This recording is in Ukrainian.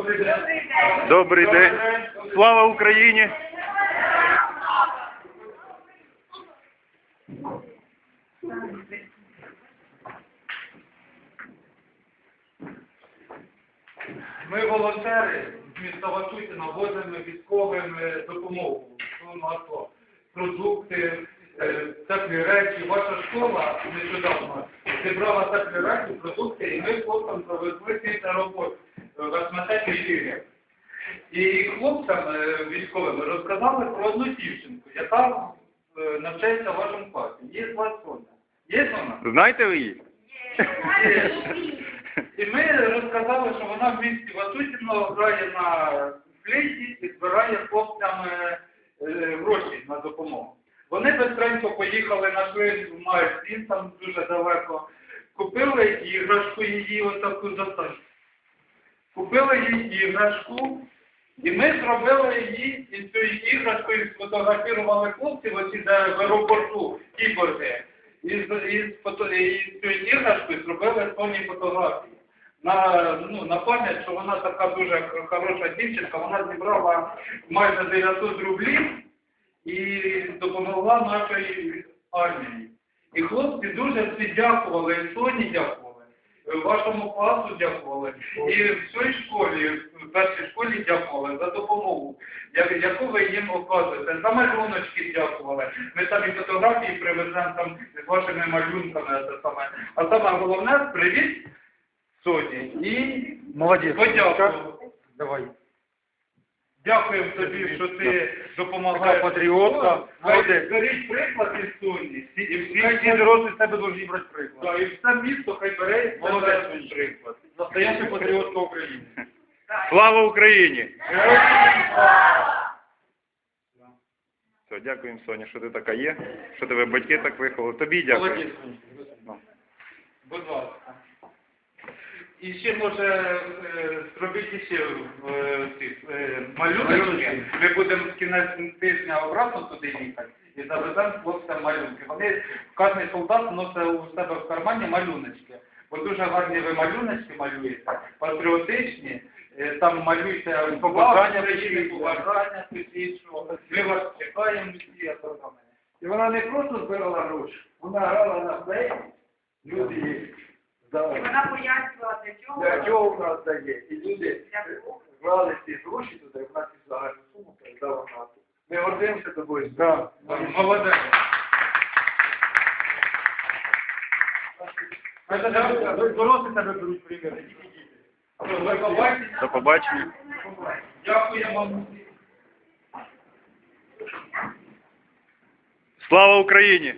Добрий день. Добрий день. Слава Україні! Ми волонтери з міста Ватутіна возимо військовим допомогу. Продукти, е, теплі речі. Ваша школа нещодавно зібрала теплі речі, продукти, і ми хлопцям провезли після роботи в І хлопцям е, військовим розказали про одну дівчинку, яка е, навчається в вашому класі. Є звати Соня. Є вона? Знаєте ви її? І ми розказали, що вона в місті Ватутіно грає на флейті і збирає хлопцям е, гроші на допомогу. Вони безпренько поїхали, знайшли в магазин там дуже далеко, купили іграшку її, отаку достань. Купили їй іграшку, і ми зробили її і цю іграшку і сфотографували хлопців, оці де в аеропорту кіборги. І з, цією іграшкою зробили Соні фотографії. На, ну, на пам'ять, що вона така дуже хороша дівчинка, вона зібрала майже 900 рублів і допомогла нашій армії. І хлопці дуже всі дякували, і Соні дякували, вашому класу дякували, і в цій школі, в першій школі дякували за допомогу, яку ви їм оказуєте. За малюночки дякували. Ми там і фотографії привеземо там з вашими малюнками. Це саме. А саме головне привіт Соні і Молодець. подякую. Давай. Дякуємо тобі, що ти допомагаєш. Патріотка. Беріть приклад із Соні. І Всі, всі, дорослі з тебе повинні брати приклад. Да, і все місто хай бере Молодець. тебе приклад. Настояща патріотка України. Слава Україні! Все, дякуємо, Соня, що ти така є, що тебе батьки так виховали. Тобі дякую. Молодець. Ну. Будь ласка. І ще може е, зробити ще е, е, малюнки. Ми будемо в кінець тижня обратно туди їхати і завеземо хлопцям малюнки. Вони кожен солдат носить у себе в кармані малюночки. Бо дуже гарні ви малюночки малюєте, патріотичні. Там малюйте Побажання побажання пишіть, ми вас чекаємо всі, а. І вона не просто збирала гроші, вона грала на флейті, люди їх здали. І вона пояснювала, для чого. Для чого в нас дає? І люди грали ці гроші туди, в нас і загальну суму передала НАТО. Ми гордимося тобою. Так. Молодець. Дорослі тебе беруть примір, не тільки діти. До побачення. Дякуємо вам. Слава Україні!